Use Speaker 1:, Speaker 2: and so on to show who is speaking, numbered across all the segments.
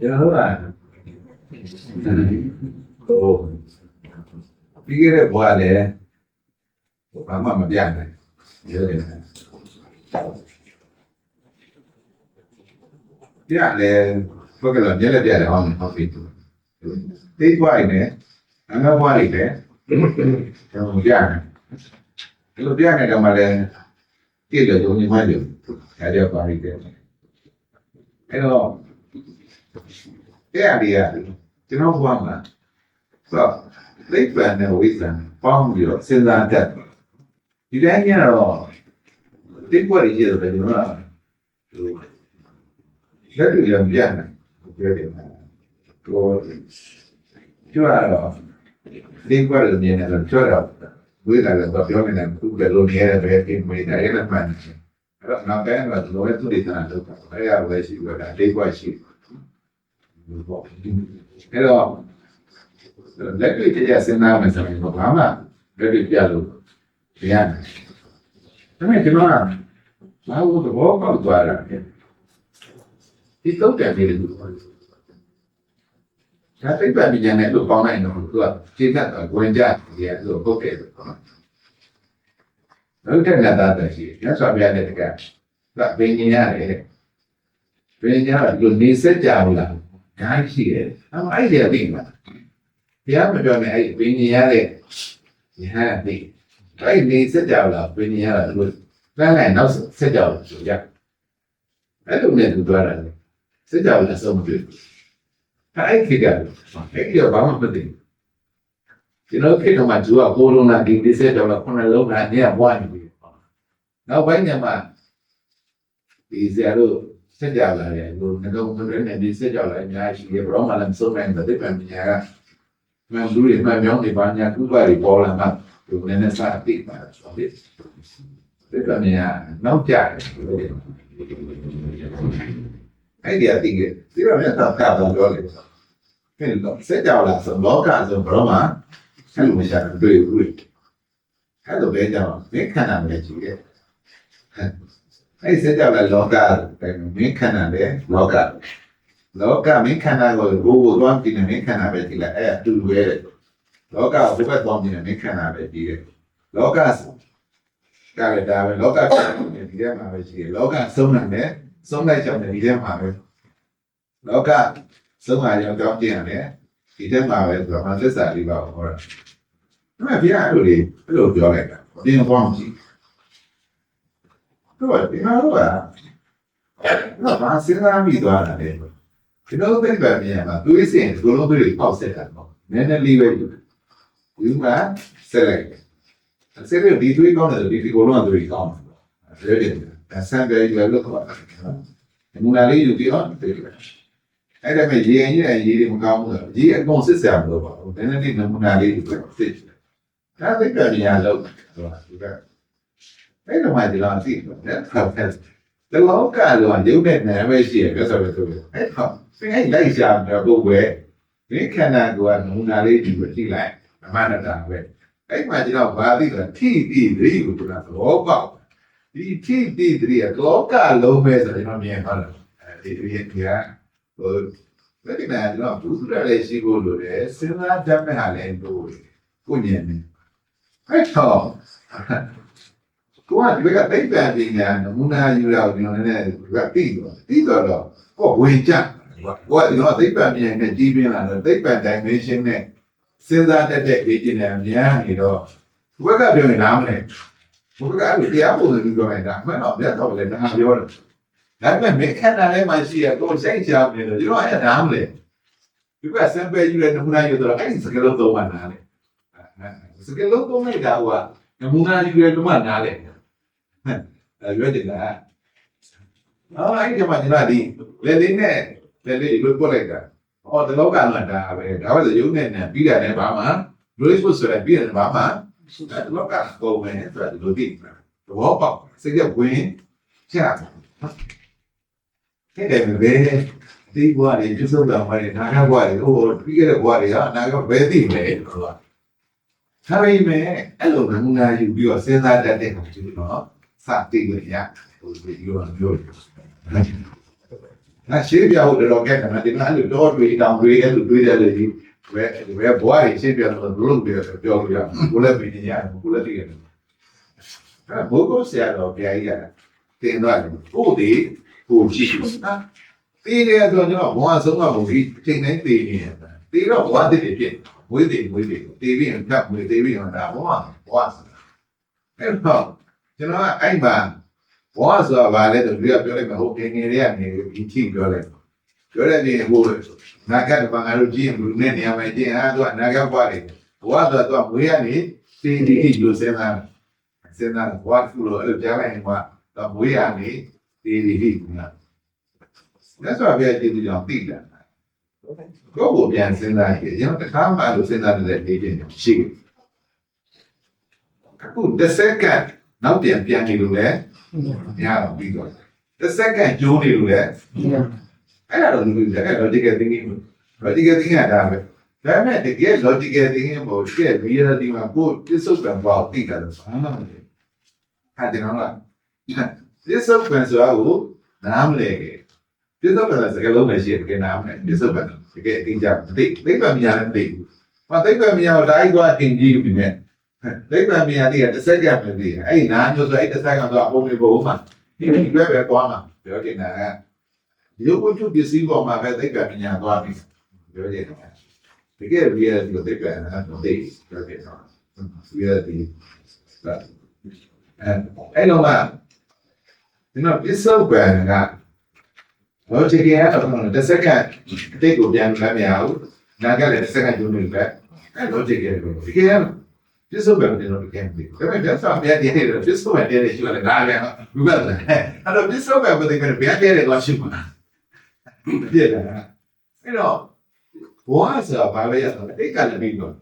Speaker 1: ကျွန်တော်တို့ကဟိုပြီးခဲ့တဲ့ဘဝလည်းဘာမှမပြနိုင်ပြောတယ်ပြတယ်ဘယ်ကတော့ညက်လက်ပြတယ်ဟောင်းဟောင်းပြီတိတ်သွားနေအငါဘွားတွေလည်းကျွန်တော်ပြတယ်ဒီလိုပြနေတော့မှလည်းကြည့်လို့ညီမတို့ဆရာကျော်ပါရီတယ်အဲ့တော့ တဲ့ရီကကျွန်တော်ဘွားမှာဆိုလိပ်ပန်နဲ့ဝိဇ္ဇာပေါင်းပြီးတော့စဉ်းစားတတ်ဒီတိုင်းကျတော့တိတ်ွက်ရည်ရတယ်ကျွန်တော်ကလက်တွေ့ရမပြနိုင်ပြောတယ်မှာကိုကျွတ်တော့တိတ်ွက်ရည်နေတယ်ကျွတ်တော့ဝိဇ္ဇာလည်းပြောနေတယ်သူကလည်းလိုနေရတယ်ပဲပြင်မေးတယ်အဲ့ဒါမှန်တယ်အဲ့တော့နောက်ပိုင်းကတော့လိုရသူတွေတန်းလောက်တာအဲ့ရဝဲရှိတော့ဒါတိတ်ွက်ရှိဘူး ပေါ့အဲ့တော့လက်တွေ့ကြရစဉ်းစားမယ်ဆိုရင်ဘာမှလက်တွေ့ပြလို့မရနိုင်ဒါပေမဲ့ကျွန်တော်ကဘာလို့သဘောပေါက်သွားတာလဲဒီတော့တယ်နေလို့ဒါသိပ္ပံပညာနဲ့လို့ပေါင်းလိုက်တော့သူကခြေသက်တော့ဝင်ကြတယ်အဲ့လိုပုတ်တယ်ပေါ့နော်နောက်ထပ်လာတာရှိတယ်ညဆော်ပြတဲ့တကကဘင်းကြီးရတယ်ဘင်းကြီးကလို့နေစက်ကြဘူးလား ဓာတ်ရှိတယ်အဲ့အဲ့ဒီအသိမှာတရားမပြောနဲ့အဲ့ဘင်းကြီးရတဲ့ညာသိအဲ့နေစက်ကြဘူးလားဘင်းကြီးရတာလို့လမ်းလိုက်နောက်ဆက်ကြဘူးဆိုရအဲ့လိုနဲ့သူပြောတာလေစက်ကြဘူးလားဆုံးမတွေ့ဘူးအဲ့ခေတ်ကအဲ့ဒီဘာမှမသိဘူးကျွန်တော်ခေတ်ကမှသူကကိုလုံးလာဒီဒီစက်တော့ခုနလုံးလာနေရဘွားနေပြီနောက်ပိုင်းညမှာဒီဇာတို့ စက်ကြလာတယ်ဟိုငကုံမတွဲနဲ့ဒီစက်ကြလာအများကြီးရှိတယ်ဘရောမှလည်းစုံနိုင်တဲ့ပံပညာကမှန်လူတွေမှန်မြောင်းတွေဘာညာကုသတွေပေါ်လာမှဒီနည်းနည်းစအသိပါဆိုတယ်ဒီပညာနောက်ကြတယ်အဲ့ဒီအတိကဒီတော့မြတ်တာကတော့ပြောလေဖြစ်တော့စက်ကြလာဆိုလောကဆိုဘရောမှအဲ့လိုမရှာတွေ့ဘူးအဲ့လိုပဲကြောင့်ဒီခန္ဓာပဲကြည့်တယ် အဲ့စက်ကြလာလောကပဲမင်းခန္ဓာပဲလောကလောကမင်းခန္ဓာကိုဘိုးဘိုးသွားကြည့်နေမင်းခန္ဓာပဲကြည့်လိုက်အဲ့အတူတူပဲလောကဘုဘက်သွားကြည့်နေမင်းခန္ဓာပဲကြည့်တယ်လောကကလည်းဒါပဲလောကဒီထဲမှာပဲရှိတယ်လောကဆုံးတယ်ဆုံးလိုက်ကြောင်ဒီထဲမှာပဲလောကဆုံးလာကြောင်ကြောင်းကျင်ရတယ်ဒီထဲမှာပဲဆိုတော့သစ္စာလေးပါဟောတာဒါပေမဲ့ဘုရားအဲ့လိုလေးအဲ့လိုပြောလိုက်တာတင်းပေါင်းကြည့် တော့ဒီမှာတော့တော့ဘာစဉ်းစားမိသွားတာလဲဒီလိုသိပ္ပံမြင်မှာသူအစ်စင်ဒီလိုမျိုးတွေပေါက်ဆက်တာပေါ့နည်းနည်းလေးပဲယူယူမှာဆက်လိုက်ဆက်ရဒီတွေးကောင်းတယ်ဒီဒီကိုလုံးကတွေးကောင်းတယ်ဒါတယ်ဆန်ပဲယူလို့တော့မူလာလေးယူပြီးတော့တွေ့တယ်အဲ့ဒါမဲ့ရေရင်ကြီးရေးတွေမကောင်းဘူးဆိုရေအကုန်စစ်စရာမလိုပါဘူးနည်းနည်းလေးနမူနာလေးယူပြီးစစ်ဒါသိပ္ပံမြင်လို့ဆိုတာ ဒီကအဲ့တော့မှဒီလောက်အသိတယ် perfect တလောကလုံးရုပ်နဲ့နာမည်ရှိရပြဆိုလို့ဆိုအဲ့တော့သင်အဲ့လိုက်ရှာတော့ဘုပဲဒီခန္ဓာကိုယ်ကနမူနာလေးယူပြီးကြည့်လိုက်အမှန်တရားပဲအဲ့မှာကျွန်တော်ဗာသိတာထိတိသတိကိုကျွန်တော်သဘောပေါက်ဒီထိတိသတိကလောကလုံးပဲဆိုတော့ကျွန်တော်မြင်သွားတယ်အဲဒီဒီကဟိုဒါကိနာကျွန်တော်ဘုရားလည်းရှိဖို့လိုတယ်စဉ်းစားတတ်မဲ့ဟာလည်းလို့ကိုညင်နေအဲ့တော့ ကိုကဒီကတိတ်ပံပညာနမူနာယူရအောင်ကျွန်တော်လည်းဒီကပြီးတော့ပြီးတော့တော့ကိုဝင်ကြကိုကဒီတော့တိတ်ပံပညာနဲ့ကြီးပြင်းလာတော့တိတ်ပံ dimension နဲ့စဉ်းစားတတ်တဲ့ agent နဲ့များနေတော့ဘက်ကပြောရင်နားမလဲဘက်ကအဲ့ဒီတရားပုံစံမျိုးပြောနေတာအမှန်တော့မြတ်တော်လည်းနားပြောတယ်ဒါပေမဲ့မင်းခန္ဓာထဲမှာရှိရတော့စိတ်ချနေတယ်ဒီတော့အဲ့ဒါနားမလဲဒီကစံပဲယူတဲ့နမူနာယူတော့အဲ့ဒီစကလုံးသုံးပါနားလေစကလုံးသုံးလိုက်တာကနမူနာယူတဲ့လူမှနားလေ အဲ့ရွေးတယ်လားအော်အဲ့ဒီမှာဒီလားဒီလေလေးနဲ့လေလေးလွတ်ပွက်လိုက်တာဟောဒီလောကမှာဒါပဲဒါပဲရုပ်နဲ့နဲ့ပြီးတာနဲ့ဘာမှ release ဖို့ဆိုရင်ပြီးတယ်ဘာမှဒီလောကကိုဝင်ဆိုတော့ဒီလိုသိတာသဘောပေါက်စိတ်ကဝင်ချတာခဲ့တယ်ပဲဒီဘွားတွေကျုပ်တော်မှာနာဂဘွားတွေဟိုပြီးခဲ့တဲ့ဘွားတွေဟာနာဂဘယ်သိမလဲဆိုတာဒါပေမဲ့အဲ့လိုနမူနာယူပြီးတော့စဉ်းစားတတ်တဲ့ကောင်ကြီးတော့ စသိလို့ရဟိုဒီလိုပြောတယ်ငါရှင်းပြဖို့တော်တော်ကဲတယ်နော်ဒီမှာအဲ့လိုတော့တွေးတောင်တွေးအဲ့လိုတွေးတယ်လေဒီဘယ်ဘယ်ဘွားကြီးရှင်းပြတော့ဘလို့ပြောပြောလို့ရဘူးလည်းပြီးနေရတယ်ဘူးလည်းတည်ရတယ်အဲ့ဘိုးကိုဆရာတော်ဘုရားကြီးကတင်တော့ကိုဒီကိုကြည့်နော်တီးတယ်ဆိုတော့ဘွားဆုံးကဘုံကြီးချိန်တိုင်းတီးနေတယ်တီးတော့ဘွားတည်ပြည့်ဝေးတယ်ဝေးတယ်တီးပြီးရင်ကပ်ဝေးတီးပြီးရင်ဒါဘွားဘွားအဲ့တော့ ကျွန်တော်ကအဲ့မှာဘွားဆိုတာဗာလဲဆိုပြီးတော့ပြောလိုက်မှာဟုတ်ငယ်ငယ်လေးကနေဒီထိပြောလိုက်ပြောတဲ့နေဟိုနာကတ်ဘာငါတို့ကြည့်ရင်ဘယ်နဲ့နေရာမှာကြည့်ဟာသူကနာကတ်ဘွားတယ်ဘွားဆိုတာသူကမွေးရနေတီးတီးလို့စဉ်းစားစဉ်းစားဘွားကူလို့အဲ့လိုကြားလိုက်ရင်ကသူမွေးရနေတီးတီးကလက်စွာပြည့်ကြည့်ကြအောင်သိတယ်ကိုယ့်ကိုပြန်စဉ်းစားကြည့်ရင်တခါမှလို့စဉ်းစားနေတဲ့နေချင်းရှိတယ်အခုတစ်စက္က န့်နောက်ပြန်ပြန်နေလို့လည်းမရတော့ပြီးတော့တစ်စက္ကန့်ကျိုးနေလို့လည်းအဲ့ဒါတော့လူတွေအဲ့ logical thinking logical thinking ကဒါပဲဒါပေမဲ့တကယ် logical thinking ကိုရှက် reality မှာကိုယ်ပြစ္ဆုတ်ကံပေါ့သိတယ်လို့ဘာမှမသိဟာတယ်နော်လားပြစ္ဆုတ်ကံဆိုတာကိုနားမလဲခဲ့ပြစ္ဆုတ်ပံစကလုံးနဲ့ရှိတယ်ကဲနားမယ်ပြစ္ဆုတ်ပံတကယ်အတင်းကြသိသိပ္ပံမြာလည်းသိဘူး။မသိပ္ပံမြာတော့တိုင်းသွားတင်ကြည့်ပြီနဲ့ သိပ္ပံမြာတည်းကတစ်စက္ကန့်ပဲသိတယ်။အဲ့ဒီနားမျိုးဆိုအဲ့တစ်စက္ကန့်တော့အပုံလေးပုံမှာဒီဒီပဲပဲသွားမှာပြောချင်တာကရုပ်ဝတ္ထုပစ္စည်းပေါ်မှာပဲသိပ္ပံမြာသွားပြီပြောချင်တာတကယ် reality ကိုသိပ္ပံကတော့သိပြောချင်တာ reality အဲ့တော့ဒီမှာပြစ္ဆုတ်ပံကတော့ဒီကရတော့တစ်စက္ကန့်အတိတ်ကိုပြန်မမရဘူး။နာကလည်းတစ်စက္ကန့်ကျုံးနေပဲ။အဲ့တော့ဒီကရတော့ဒီကရ ပြစ္ဆုတ်ပဲတင်တော့ပြန်ပြီ။ဒါပေမဲ့ပြဿနာပြန်တည်နေတယ်ပြစ္ဆုတ်ပဲတည်နေရှိတယ်ငါလည်းဘူးပဲ။အဲ့တော့ပြစ္ဆုတ်ပဲမသိကြပြန်တည်တယ်တော့ရှိမှာ။ပြည့်တယ်။အဲ့တော့ဘဝဆိုတာဘာပဲရတော့အတိတ်ကလည်းပြီးတော့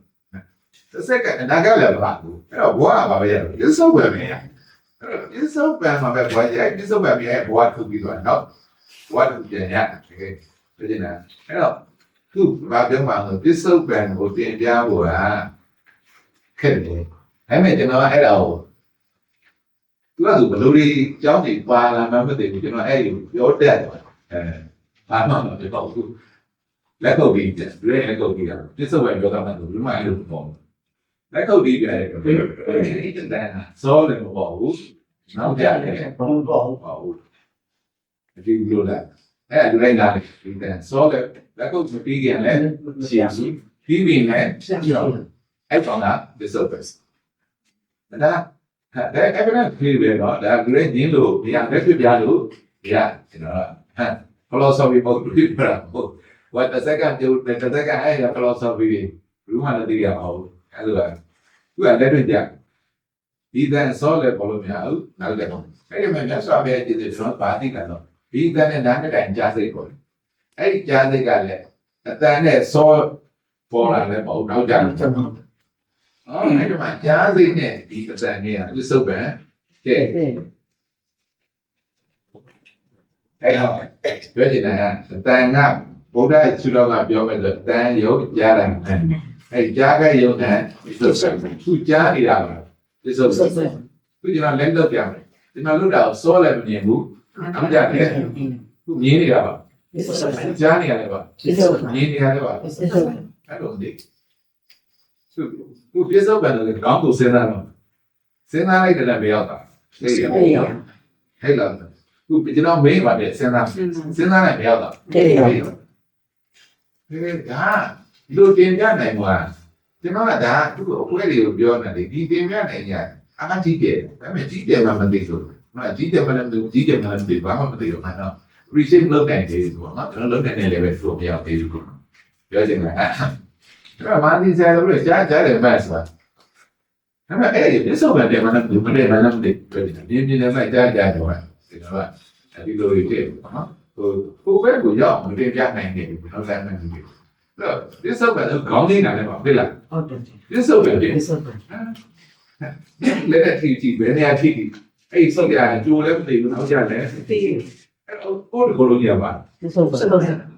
Speaker 1: တစ်စက္ကန့်နာကလည်းမပါဘူး။အဲ့တော့ဘဝကဘာပဲရတော့ပြစ္ဆုတ်ပဲမရ။အဲ့တော့ပြစ္ဆုတ်ပဲမှာပဲဘဝရပြစ္ဆုတ်ပဲမြဲဘဝထုတ်ပြီးတော့နော် what ပြန်ရတကယ်ပြည့်နေအဲ့တော့သူဘာပြောမှလဲပစ္စုပန်ကိုတင်ပြဖို့က ခက်တယ်ဒါပေမဲ့ကျွန်တော်အဲ့ဒါကိုသူကသူဘလို့ဒီကြောင်းကြီးပါလာမှမသိဘူးကျွန်တော်အဲ့ဒီပြောတတ်တယ်အဲဘာမှမပြောဘူးလက်ကုပ်ပြီးတယ်ဘယ်လက်ကုပ်ပြီးတာပစ္စုပန်ပြောတာမှလို့ဘယ်မှအဲ့လိုပေါ့လက်ကုပ်ပြီးပြတယ်အဲ့ဒီတန်စောလည်းမပေါ့ဘူးနောက်ကြတယ်
Speaker 2: ဘုံတော့
Speaker 1: ပေါ့ဘူးဒီလိုလားအဲ့ဒါလိုက်လာဒီတန်စောလည်းလက်ကုပ်မပြီးခင်လည်းရှင်းစီပြီးပြီလည်း
Speaker 2: ဆက်ပြောင်း
Speaker 1: အဲ့ကောင်က the surface ဒါဒါအဲ့ဒါပြေပဲတော့ဒါ grade ရင်းလို့ဒီဟာလက်ပြပြလို့ဒီဟာကျွန်တော်ဟမ် philosophy ပေါ့ပြပြတာပေါ့ what the second ကျုပ် the second အဲ့ဒါ philosophy ဘူးမှလည်းသိရမဟုတ်အဲ့လိုကသူကလက်တွေ့ကြဒီတန်စောလည်းပေါ်လို့မရဘူးနောက်လည်းပေါ့အဲ့ဒီမှာမြတ်စွာဘုရားကြည့်တယ်ကျွန်တော်ပါသိတယ်တော့ဒီတန်နဲ့နားနဲ့တိုင်ကြားစိတ်ပေါ့အဲ့ဒီကြားစိတ်ကလည်းအတန်နဲ့စောပေါ်လာလည်းပေါ့နောက်ကြတယ်
Speaker 2: နော်
Speaker 1: အဲ့ဒီမှာဈာစိ
Speaker 2: တ်
Speaker 1: နဲ့ဒီအစံနဲ့ကဥစ္စုပ္ပံတဲ့အဲ့တော့ပြောချင်တာကတန်ကဗုဒ္ဓရှုတော့ကပြောမယ်ဆိုတန်ယုတ်ကြားတယ်အဲ့ကြားခဲ့ယုတ်တယ်ဥစ္စု
Speaker 2: ပ္ပံသူကြား
Speaker 1: နေ
Speaker 2: တာ
Speaker 1: ပါဥစ္စုပ္ပံသူ
Speaker 2: ကျွ
Speaker 1: န်တော်လက်တော့ပြမယ်ဒီမှာလို့တာကိုစောလည်းမမြင်ဘူးအမှန်
Speaker 2: တရားနဲ့သူ
Speaker 1: မြင်နေတာ
Speaker 2: ပါကြားနေရ
Speaker 1: တယ်ပါမြ
Speaker 2: င်နေရတယ်ပါ
Speaker 1: အဲ့လိုလေ သူသူပြစ္ဆုတ်ပံလို့ကောင်းကိုစဉ်းစားတော့စဉ်းစားလိုက်တယ်လည်းမရောက်တာဟဲ့ရ
Speaker 2: အေးရ
Speaker 1: ဟဲ့လားသူကျွန်တော်မေးပါတယ်စဉ်းစားစဉ်းစားလိုက်မရောက်တာ
Speaker 2: အေးရ
Speaker 1: ဟဲ့ဒါလူတင်ပြနိုင်မှာကျွန်တော်ကဒါသူ့အခွဲတွေကိုပြောနေတယ်ဒီတင်ပြနိုင်ညာအားကြီးတယ်ဒါပေမဲ့ကြီးတယ်မှမသိဘူးနော်ကြီးတယ်မှလည်းမသိဘူးကြီးတယ်မှလည်းမသိဘာမှမသိတော့မှတော့ research လုပ်နိုင်တယ်ဆိုတော့နော်ကျွန်တော်လုပ်နိုင်တဲ့ level ဆိုမရောက်သေးဘူးပြောချင်တာ အဲ့ဒါမှဒီစားလို့ကြားကြားတယ်မတ်ဆိုတာဒါပေမဲ့အဲ့ဒီပြစ္ဆုတ်ပဲပြန်မလို့မတည့်မလို့မတည့်ပြတယ်ဒီပြင်းလည်းမကြားကြားတော့ဒီတော့ဒီလိုရတဲ့နော်ဟိုကိုပဲကိုရောက်မတင်ပြနိုင်တယ်ဟုတ်တယ်မှန်တယ်အဲ့တော့ပြစ္ဆုတ်ပဲတော့ခေါင်းလေးနာလည်းပါဖြစ်လား
Speaker 2: ဟုတ်တယ်
Speaker 1: ပြစ္ဆုတ်ပဲဖြစ်
Speaker 2: ဆက်ဆက်
Speaker 1: လက်ထီတီဘယ်နေရာထိအဲ့ဆုတ်ရတယ်ကျိုးလည်းမသိဘူးနောက်ကြလည်း
Speaker 2: တီး
Speaker 1: အဲ့တော့ကိုယ်ကိုလိုကြီးပါ
Speaker 2: ဆက်ဆက်ဆက်ဆက်
Speaker 1: ကိုပြစ္ဆုတ်ပဲကိုယ်ကိုလိုကြီးစိတ်ထဲပေါ်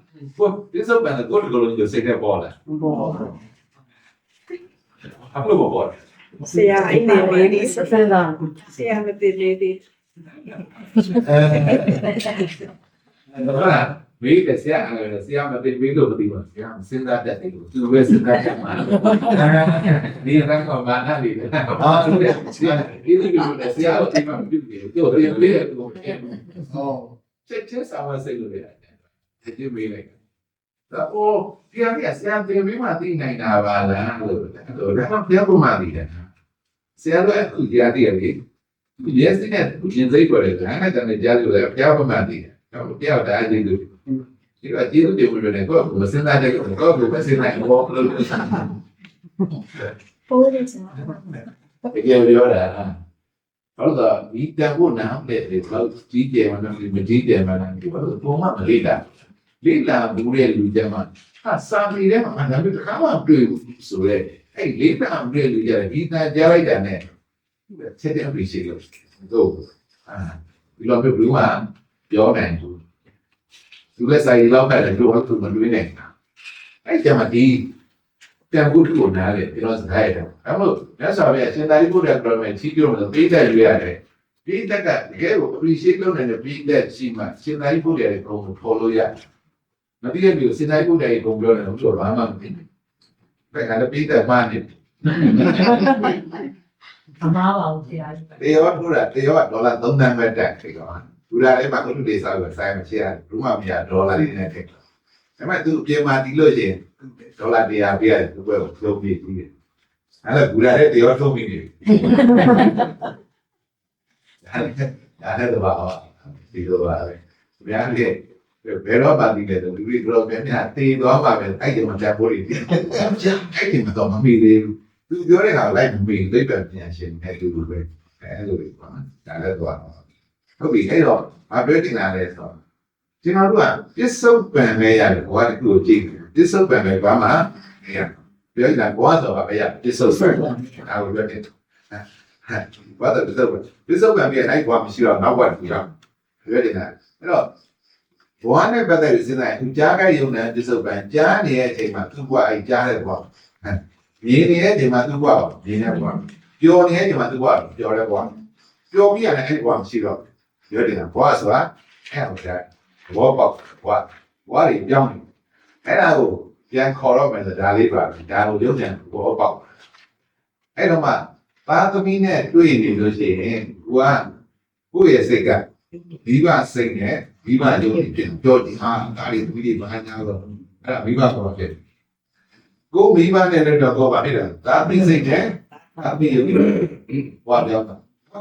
Speaker 1: လာ
Speaker 2: ဘော
Speaker 1: အခုလိုပေါ်လာ
Speaker 3: ဆရာအိမ်နေလေးဒီ
Speaker 2: ဆက်ဆက်လာ
Speaker 3: ဆရာမသိလေးဒီ
Speaker 1: အဲဒါကမေးတယ်ဆရာအဲဆရာမသိမေးလို့မသိဘူးဆရာစဉ်းစားတတ်တယ်သူပဲစဉ်းစားတတ်မှာဒီရန်ကောင်မာနလေးအာသူကဆရာဒီလိုမျိုးဆရာတို့ဒီ မှာပြုတ်တယ်သူတို့ပြေးတယ်သူက
Speaker 2: ဟော
Speaker 1: ချက်ချင်းဆောင်ဝစိတ်လို့ရတယ်တကယ်မေးလိုက်ဒါအိုးဆရာကဆရာတင်ပြီးမှသိနိုင်တာပါလားလို့တော့ဒါမှပြောမှသိတယ်ဆရာတို့အခုကြားသိရတယ်ဒီစင်းနဲ့ရင်စိတ်ပေါ်တယ်ဟာနဲ့တည်းကြားလို့လည်းပြောမှသိတယ်တော့ပြောတာအရေးလို့ဒီကကျေးဇူးတင်ဝင်တယ်ကိုယ်ကမစင်သားတဲ့ကိုယ်ကမစင်နိုင်ဘောလို့
Speaker 3: ပိုးရစား
Speaker 1: တကယ်ပြောတာဟုတ်တော့ဒီတန်ဖို့နားတဲ့ဒီလောက်ကြီးကျယ်မှလည်းမကြီးကျယ်မှလည်းဒီဘာလို့ပုံမှန်မလေးတာ လေးလာဘူးတဲ့လူကြမှာဟာစာမီထဲမှာငါတို့တခါမှတွေ့ဘူးဆိုရဲအဲ့လေးလာဘူးတဲ့လူကြတယ်ဒီတန်ကြားလိုက်တာနဲ့ချက်တဲ့ပြီးရှိလို့တို့အာဒီလိုမျိုးဘူးမှာပြောနိုင်ဘူးသူလည်းစာရေးလောက်ပဲလို့ဟုတ်သူမတွေးနိုင်တာအဲ့ကြမှာဒီတန်ဖို့ကိုနားလေကျွန်တော်စကားရတယ်အဲ့လို့မြတ်စွာဘုရားရှင်သာရိပုတ္တရာပြောမယ်ချီးကျူးလို့ပေးတဲ့ရွေးရတယ်ဒီတက်ကတကယ်ကို appreciate လုပ်နေတဲ့ပြီးတဲ့ရှိမှရှင်သာရိပုတ္တရာရဲ့ဂုဏ်ကိုဖော်လို့ရတယ် မသိတဲ့လူရှင်သာရိပုတ္တရာရဲ့ဂုဏ်ပြောတယ်လို့ဆိုတော့ဘာမှမသိဘူးဘယ်ကလည်းပြီးတဲ့မှနေ
Speaker 4: အမားပါဘူးဆရာကြီး
Speaker 1: တေရောထူတာတေရောကဒေါ်လာ3သန်းပဲတက်ခေကောဘူရာလေးမှာကုလူလေးစားလို့ဆိုင်မချရဘူးမှမရဒေါ်လာလေးနဲ့ထက်ဒါပေမဲ့သူအပြင်မှာဒီလို့ရှိရင်ဒေါ်လာ100ပြရတယ်သူ့ဘက်ကိုလုံးပြီးကြီးတယ်အဲ့ဒါဘူရာလေးတေရောထုံးပြီးနေပြီဒါလည်းတော့ပါဒီလိုပါပဲဗျာလေ ဘယ်တော့ပါဒီလေသူဒီတော့ပြန်ပြန်တေးသွားပါပဲအဲ့ဒီမှာတက်ဖို့ရည်အဲ့ဒီမှာတော့မမီသေးဘူးသူပြောတဲ့ဟာလိုက်မမီသိပ်ပြန်ပြန်ရှင်းနေတူတူပဲအဲ့လိုပဲပါဒါလည်းတော့ဟုတ်ပြီအဲ့တော့မပြောတင်လာလဲဆိုကျွန်တော်တို့ကပစ္စုပန်ပဲရတယ်ဘဝတစ်ခုကိုကြည့်ပစ္စုပန်ပဲဘာမှရပြောရင်ဘဝဆိုတာပဲရပစ္စုပန်ဒါကိုပြောတယ်ဘာတော့ပစ္စုပန်ပစ္စုပန်ပြအဲ့ဘဝမရှိတော့နောက်ဘဝတစ်ခုရောက်ပြောတယ်လားအဲ့တော့ ဘဝနဲ့ပတ်သက်ပြီးစဉ်းစားရင်သူကြားကြရုံနဲ့ပစ္စုပန်ကြားနေတဲ့အချိန်မှာသူ့ဘဝအဲ့ကြားတဲ့ဘဝမြင်နေတဲ့အချိန်မှာသူ့ဘဝမြင်တဲ့ဘဝပျော်နေတဲ့အချိန်မှာသူ့ဘဝပျော်တဲ့ဘဝပျော်ပြီးရတယ်အဲ့ဘဝမရှိတော့ပြောတယ်လားဘဝဆိုတာအဲ့ဟုတ်တယ်ဘောပေါက်ဘဝဘဝတွေပြောင်းနေအဲ့ဒါကိုပြန်ခေါ်တော့မယ်ဆိုဒါလေးပါဒါကိုရုပ်ပြန်ဘောပေါက်အဲ့တော့မှပါသမီနဲ့တွေ့နေလို့ရှိရင်ကိုကကိုယ့်ရဲ့စိတ်ကမိဘစိတ်နဲ့ မိဘရုပ်တွေပြန်ပြောကြည့်ဟာဒါလေးသမီးတွေဘာညာတော့အဲ့ဒါမိဘခေါ်ဖြစ်ကိုမိဘနဲ့လည်းတော့ပါဖြစ်တာဒါသိစိတ်နဲ့ဒါပြီးရုပ်ဘဝပြောင်းတာ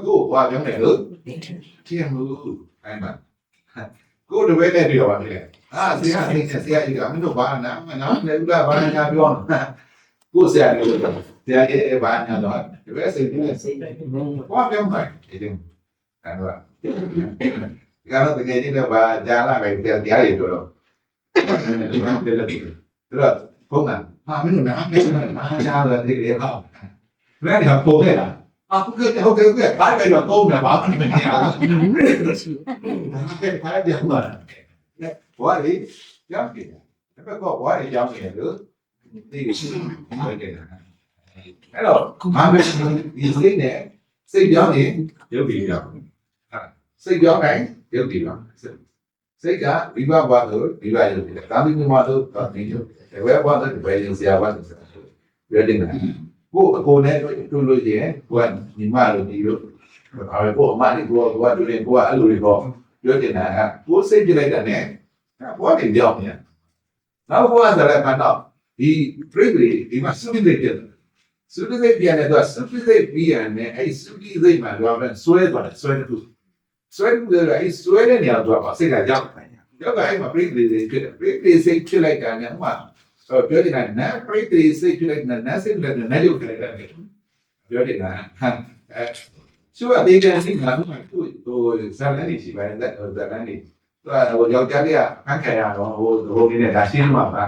Speaker 1: ကိုဘဝပြောင်းတယ်လို့ထင်မှုအဲ့မှာကိုတပည့်နဲ့တွေ့တော့ပါဖြစ်တယ်အာဆရာအိမ်ဆရာကြီးကမင်းတို့ဘာနာမနာလည်းဥလာဘာညာပြောတာကိုဆရာလည်းဆရာရဲ့ဘာညာတော့တပည့်စိတ်နဲ့
Speaker 4: စိတ်ပဲ
Speaker 1: ဘဝပြောင်းတယ်ဒီလိုအဲ့တော့ ဒီကတော့တကယ်ကြီးလည်းဘာကြားလာပဲတရားတွေတော့ဒီမှာပြတယ်သူတော့ဘုံကဟာမင်းတို့နားမင်းတို့နားကြားတယ်ဒီလေဟောဘယ်ကပုံခဲ့လားအခုကဟုတ်ကဲ့ဟုတ်ကဲ့ဘာပဲတော့သုံးတယ်ဘာမှမမြင်ဘူးခါပြန်သွားတယ် ဘွားလေးကြောက်ကြတယ်ဒါပေမဲ့ဘွားလေးကြောက်နေတယ်လို့သိတယ်ရှိတယ်အဲ့တော့ဘာပဲဒီစိတ်နဲ့စိတ်ကြောင်းနေရုပ်ပြီးကြောက်စိတ်ကြောင်းတိုင်းရုပ်ပြီးကြောက်စိတ်ကဒီဘဘွားတို့ဒီဘရုပ်ပြီးတာမီမတို့ဒီရုပ်ဒီဘဘွားတို့ဒီဘရုပ်ဆရာဘွားတို့ရတဲ့နာကိုအကိုနဲ့တို့လို့ရှိရင်ကိုကညီမတို့ဒီလိုဘာပဲကိုအမလေးကိုကကိုကတို့ရင်ကိုကအဲ့လိုတွေတော့ပြောချင်တာကကိုယ်စိတ်ကြည့်လိုက်တာနဲ့ဘဝတွေကြောက်နေနောက်ဘဝဆိုလည်းမှတော့ဒီပြိတ္တိဒီမှာစုတိစိတ်ပြတယ်စုတိစိတ်ပြန်တယ်တော့စုတိစိတ်ပြီးရနဲ့အဲ့စုတိစိတ်မှာတော့ပဲဆွဲသွားတယ်ဆွဲတယ်သူ ဆွဲတယ်အဲ့ဆွဲတဲ့နေရာတော့စိတ်ကကြောက်တယ်ကြောက်ကအဲ့မှာပြိတ္တိစိတ်ဖြစ်တယ်ပြိတ္တိစိတ်ဖြစ်လိုက်တာနဲ့ဟိုမှာပြောနေတာနာပြိတ္တိစိတ်ဖြစ်လိုက်တာနာစိတ်လည်းနာရုပ်ဖြစ်လိုက်တာပြောနေတာဟမ်အဲသူကဒီကနေ့ငါတို့ကသူ့ဟိုဇာတ်လမ်းတွေရှိပါတယ်ဇာတ်ဇာတ်လမ်းတွေသူကဟိုယောက်ျားလေးကဖန်ခံရတော့ဟိုဟိုလေးနဲ့ဒါရှင်းမှာပါ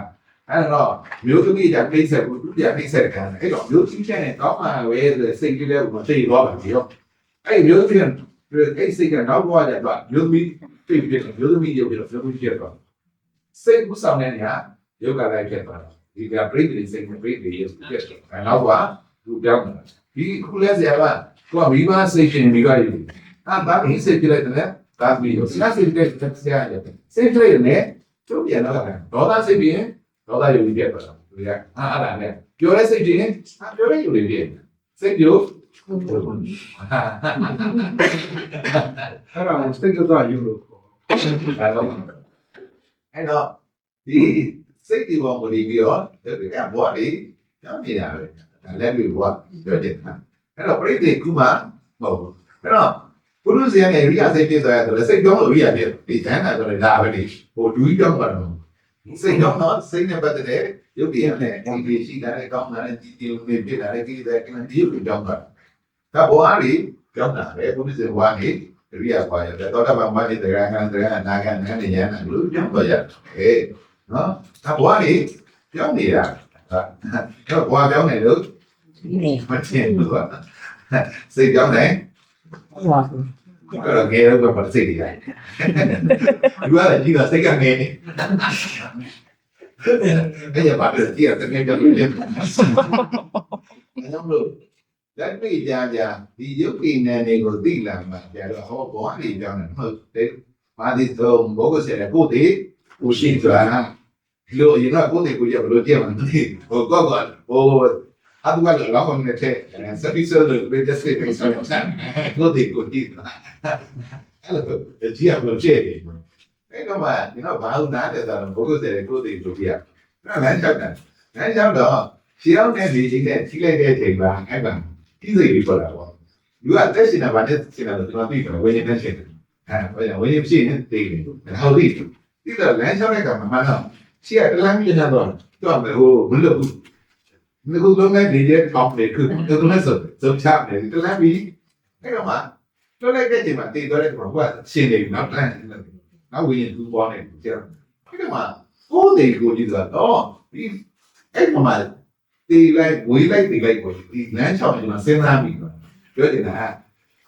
Speaker 1: အဲ့တော့မျိုးသမီးကပြိဆက်ဘူးသူကပြိဆက်ခံတယ်အဲ့တော့မျိုးသမီးကျတဲ့တော့မှဝဲစိတ်ကလေးကမသိတော့ပါဘူးရောအဲ့မျိုးသမီး ကအဲ့စိတ်ကနောက်ဘဝကျတော့မျိုးသမီးပြိပြမျိုးသမီးရုပ်ပြတော့မျိုးသမီးပြတော့စိတ်ကူးဆောင်တဲ့နေရာယောဂလိုက်ဖြစ်သွားတော့ဒီကပြိတိစိတ်နဲ့ပြိတိရုပ်ပြတယ်အဲ့တော့ကသူပြောင်းတယ်ဒီခုလဲဆရာကသူကမိဘစိတ်ရှင်မိဘရုပ်အာဘာလို့စိတ်ပြလိုက်တယ်ဒါပြီးတော့ဆရာစိတ်တဲ့ဆရာရဲ့စိတ်ပြလိုက်တယ်ကျုပ်ပြန်တော့တယ်ဒေါသစိတ်ပြင်းဒေါသယုံကြည်ပြတ်သွားတာလူကအာအဲ့ဒါနဲ့ပြောတဲ့စိတ်ပြင်းအာပြောတဲ့ယုံကြည်ပြည့်စိတ်ယုံ
Speaker 2: အဲ့ဒါကိုစိတ်သက်ယူလို့ခေါ်
Speaker 1: အဲ့တော့အဲ့တော့ဒီစိတ်ဒီဘောကိုဒီပြီးတော့ဒီကဘောလေးကျောင်းနေတာပဲလက်ပြီးဘောပြောတယ်အဲ့တော့ပြိတ္တိကုမမဟုတ်ဘူးအဲ့တော့ဘုရုဇေယနဲ့ရိယစိတ်ပြည့်သွားရတယ်စိတ်ကြောင်းလို့ရိယပြည့်ဒီတန်းတာဆိုလည်းဒါပဲလေဟိုဒူးကြောင်းကတော့စိတ်ကြောင်းတော့စိတ်နဲ့ပတ်သက်တဲ့ရုပ်တရက်နဲ့ဒီဒီရှိတာနဲ့ကောင်းတာနဲ့ဒီဒီလိုမျိုးပြတာနဲ့ဒီတဲ့ကံဒီရုပ်ကြောင်းတာဒါဘောအားလေးကြောင်းတာပဲ ဘုရုဇေဝါနေရိယပွားရတယ်တော့တာမမတိတရကံတရနာကံနဲ့ဉာဏ်နဲ့လို့ကြောင်းတော့ရတယ်နော်ဒါဘောအားလေးကြောင်းနေတာတော့ဘောကြောင်းနေလို့မတင်ဘူးကစိတ်ကြောင်းနေ
Speaker 3: ဟု
Speaker 1: လဲလူကလည်းကြီးတော့စိတ်ကငယ်နေအဲ့ရပါတော့ကြီးတော့ငယ်ကြောက်လို့အဲ့တော့လို့လက်တွေ့ကြကြဒီရုပ်ပြည်နယ်တွေကိုသိလာမှကြတော့ဟောဘောအလေးကြောင်းတယ်ဟုတ်တယ်မာဒီဆုံးဘောကစရကိုတေဦးရှိသွားလို့ရင်ကကိုတေကိုရဘလို့ကြည့်မှမသိဟိုကောကောဟိုအတူကလည်းလောက်အောင်နေတဲ့စပီဆယ်လို့ဘယ်တစ်စိတ်ပဲဆောင်းဆန်းကိုတေကိုကြည့်တာအဲ့လိုကြည့်ရလို့ကြည့်တယ်အဲ့တော့မှဒီတော့ဘာလို့နားတယ်ဆိုတော့ဘောကစရကိုတေကိုကြည့်ရအဲ့လမ်းလျှောက်တယ်လမ်းလျှောက်တော့ရှင်းအောင်တဲ့ဒီချင်းနဲ့ထိလိုက်တဲ့အချိန်မှာအဲ့မှာ ကြီးစိတ်ပြီးပေါ်လာပေါ့လူကတက်ရှင်တာဗာတက်ရှင်တာဆိုတော့သိတယ်ဝိညာဉ်နဲ့ရှင်တယ်အဲဝိညာဉ်ရှိရင်သိတယ်ဟောသိတယ်ဒီတော့လမ်းလျှောက်တဲ့ကမှမတော့ရှေ့ကတလမ်းကြီးနေတော့တော့ဟိုမလို့ဘူးဒီကုလုံးနဲ့ဒီရဲ့ကောင်းတယ်คือဒီကုလုံးဆိုစုံချတယ်တလမ်းပြီးအဲ့တော့မှတော့လိုက်တဲ့ချိန်မှာတည်တော့တဲ့ကောင်ကရှင်နေနောက်တန်းနောက်ဝိညာဉ်သူပေါ်နေကြတယ်အဲ့တော့မှကိုယ်တည်းကိုကြည့်တော့ဒီအဲ့မှာ တည်လိုက်ဝေးလိုက်တည်လိုက်ကိုဒီလမ်းချောင်းဒီမှာစဉ်းစားပြီးတော့ပြောနေတာ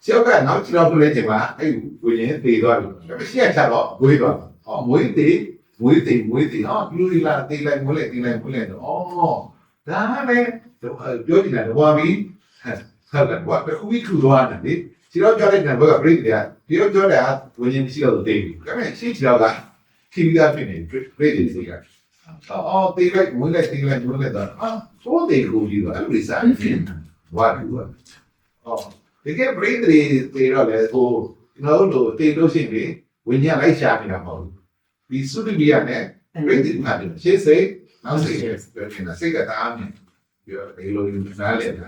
Speaker 1: ကျောက်ကနောက်ခြေတော့ပြလဲချိန်မှာအဲ့ဝိညာဉ်တည်သွားပြီဒါပေမဲ့ရှေ့ကချက်တော့ဝေးသွားဟောမွေးတည်မွေးတည်မွေးတည်ဟောလူတွေလာတည်လိုက်မွေးလိုက်တည်လိုက်မွေးလိုက်တော့ဩဒါလည်းပြောနေတာတော့ပြီဟုတ်ကဲ့ဘာခုပြီးထူသွားတယ်လေခြေတော့ကြောက်လိုက်တယ်ဘာကပြိတ္တရာဒီတော့ကြောက်တယ်ဝိညာဉ်ရှိတော့တည်ပြီဒါပေမဲ့ရှေ့ခြေတော့ကခိပြီးသားဖြစ်နေပြိတ္တစီက အော်ပေးလိုက်ဝင်လိုက်ပေးလိုက်ဝင်လိုက်တာအာဆိုတဲ့ကိုကြီးကအဲ့လိုစားနေတယ်ဘာလို့လဲအော်တကယ်ပြိတ္တိတွေတော့လေဟိုကျွန်တော်တို့တေလို့ရှိရင်ဝိညာဉ်လိုက်ရှာနေတာမဟုတ်ဘူးဒီစုတ္တိရနဲ့ပြိတ္တိမှာတယ်ရှေ့စိတ်နောက်စိတ်ပြောနေတာစိတ်ကတအားမြင်ပြောဒီလိုစားလေတာ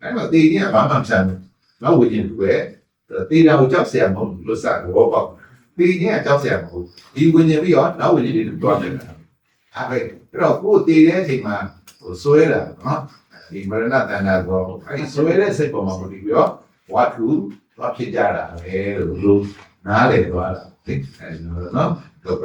Speaker 1: အဲ့မှာတေကြီးကဘာမှမဆန်ဘူးနောက်ဝိညာဉ်တွေတေတာကိုကြောက်စရာမဟုတ်လို့စားဘောပေါက်တေကြီးကကြောက်စရာမဟုတ်ဒီဝိညာဉ်ပြီးတော့နောက်ဝိညာဉ်တွေတွားနေတာ အဲ့ဒါအဲ့တော့ကိုယ်တည်တဲ့အချိန်မှာဟိုဆွဲတာနော်ဒီမရဏတဏ္ဍာကိုအဲ့ဒီဆွဲတဲ့စိတ်ပေါ်မှာပြီးတော့ဝါထုတော့ဖြစ်ကြတာပဲလို့နားလေသွားတာသိအဲ့လိုနော်တော့